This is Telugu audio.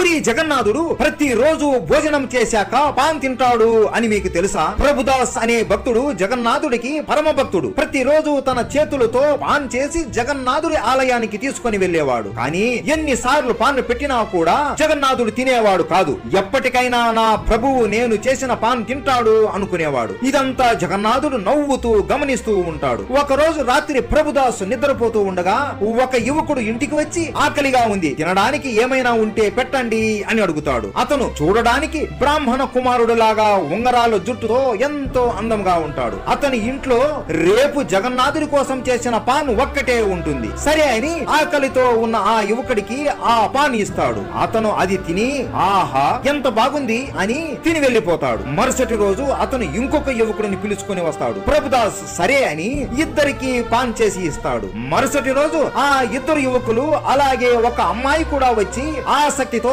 పూరి జగన్నాథుడు ప్రతి రోజు భోజనం చేశాక పాన్ తింటాడు అని మీకు తెలుసా? ప్రభుదాస్ అనే భక్తుడు జగన్నాథుడికి పరమ భక్తుడు ప్రతి రోజు తన చేతులతో పాన్ చేసి జగన్నాథుడి ఆలయానికి తీసుకొని వెళ్ళేవాడు. కానీ ఎన్నిసార్లు పాన్ పెట్టినా కూడా జగన్నాథుడు తినేవాడు కాదు. ఎప్పటికైనా నా ప్రభువు నేను చేసిన పాన్ తింటాడు అనుకునేవాడు. ఇదంతా జగన్నాథుడు నవ్వుతూ గమనిస్తూ ఉంటాడు. ఒక రోజు రాత్రి ప్రభుదాస్ నిద్రపోతూ ఉండగా ఒక యువకుడు ఇంటికి వచ్చి ఆకలిగా ఉంది. తినడానికి ఏమైనా ఉంటే పెట్టండి అని అడుగుతాడు. అతను చూడడానికి బ్రాహ్మణ కుమారుడు లాగా ఉంగరాల జుట్టుతో ఎంతో అందంగా ఉంటాడు. అతని ఇంట్లో రేపు జగన్నాథుడి కోసం చేసిన పాన్ ఒక్కటే ఉంటుంది. సరే అని ఆకలితో ఉన్న ఆ యువకుడికి ఆ పాన్ ఇస్తాడు. అతను అది తిని ఆహా ఎంత బాగుంది అని తిని వెళ్ళిపోతాడు. మరుసటి రోజు అతను ఇంకొక యువకుడిని పిలుచుకొని వస్తాడు. ప్రభుదాస్ సరే అని ఇద్దరికి పాన్ చేసి ఇస్తాడు. మరుసటి రోజు ఆ ఇద్దరు యువకులు అలాగే ఒక అమ్మాయి కూడా వచ్చి ఆసక్తితో